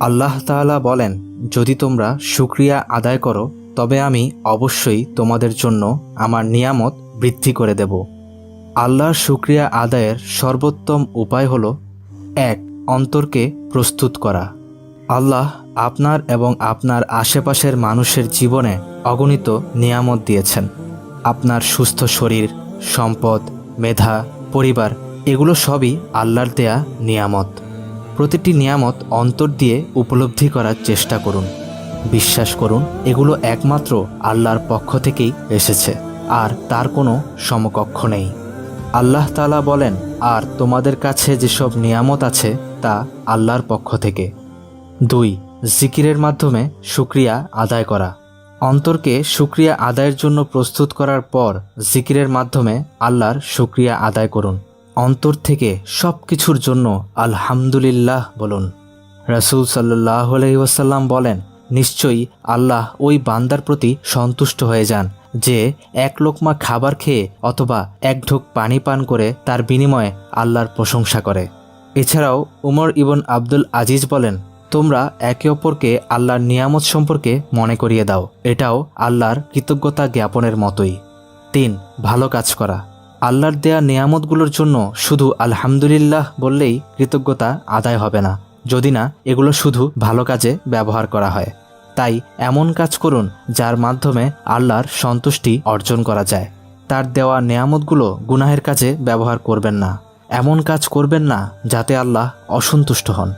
আল্লাহ তাআলা বলেন, যদি তোমরা শুক্রিয়া আদায় করো, তবে আমি অবশ্যই তোমাদের জন্য আমার নিয়ামত বৃদ্ধি করে দেব। আল্লাহর শুক্রিয়া আদায়ের সর্বোত্তম উপায় হল, এক, অন্তরকে প্রস্তুত করা। আল্লাহ আপনার এবং আপনার আশেপাশের মানুষের জীবনে অগণিত নিয়ামত দিয়েছেন। আপনার সুস্থ শরীর, সম্পদ, মেধা, পরিবার, এগুলো সবই আল্লাহর দেয়া নিয়ামত। প্রতিটি নিয়ামত অন্তর দিয়ে উপলব্ধি করার চেষ্টা করুন। বিশ্বাস করুন, এগুলো একমাত্র আল্লাহর পক্ষ থেকেই এসেছে, আর তার কোনো সমকক্ষ নেই। আল্লাহ তালা বলেন, আর তোমাদের কাছে যেসব নিয়ামত আছে, তা আল্লাহর পক্ষ থেকে। দুই, জিকিরের মাধ্যমে সুক্রিয়া আদায় করা। অন্তরকে সুক্রিয়া আদায়ের জন্য প্রস্তুত করার পর জিকিরের মাধ্যমে আল্লাহর সুক্রিয়া আদায় করুন। অন্তর থেকে সব কিছুর জন্য আলহামদুলিল্লাহ বলুন। রাসূল সাল্লাহ আলহিউসাল্লাম বলেন, নিশ্চয়ই আল্লাহ ওই বান্দার প্রতি সন্তুষ্ট হয়ে যান যে এক লোকমা খাবার খেয়ে অথবা এক ঢোক পানি পান করে তার বিনিময়ে আল্লাহর প্রশংসা করে। এছাড়াও উমর ইবন আব্দুল আজিজ বলেন, তোমরা একে অপরকে আল্লাহর নিয়ামত সম্পর্কে মনে করিয়ে দাও, এটাও আল্লাহর কৃতজ্ঞতা জ্ঞাপনের মতোই। তিন, ভালো কাজ করা। আল্লাহর দেয়া নিয়ামতগুলোর জন্য শুধু আলহামদুলিল্লাহ বললেই কৃতজ্ঞতা আদায় হবে না, যদি না এগুলো শুধু ভালো কাজে ব্যবহার করা হয়। তাই এমন কাজ করুন যার মাধ্যমে আল্লাহর সন্তুষ্টি অর্জন করা যায়। তার দেওয়া নেয়ামতগুলো গুনাহের কাজে ব্যবহার করবেন না। এমন কাজ করবেন না যাতে আল্লাহ অসন্তুষ্ট হন।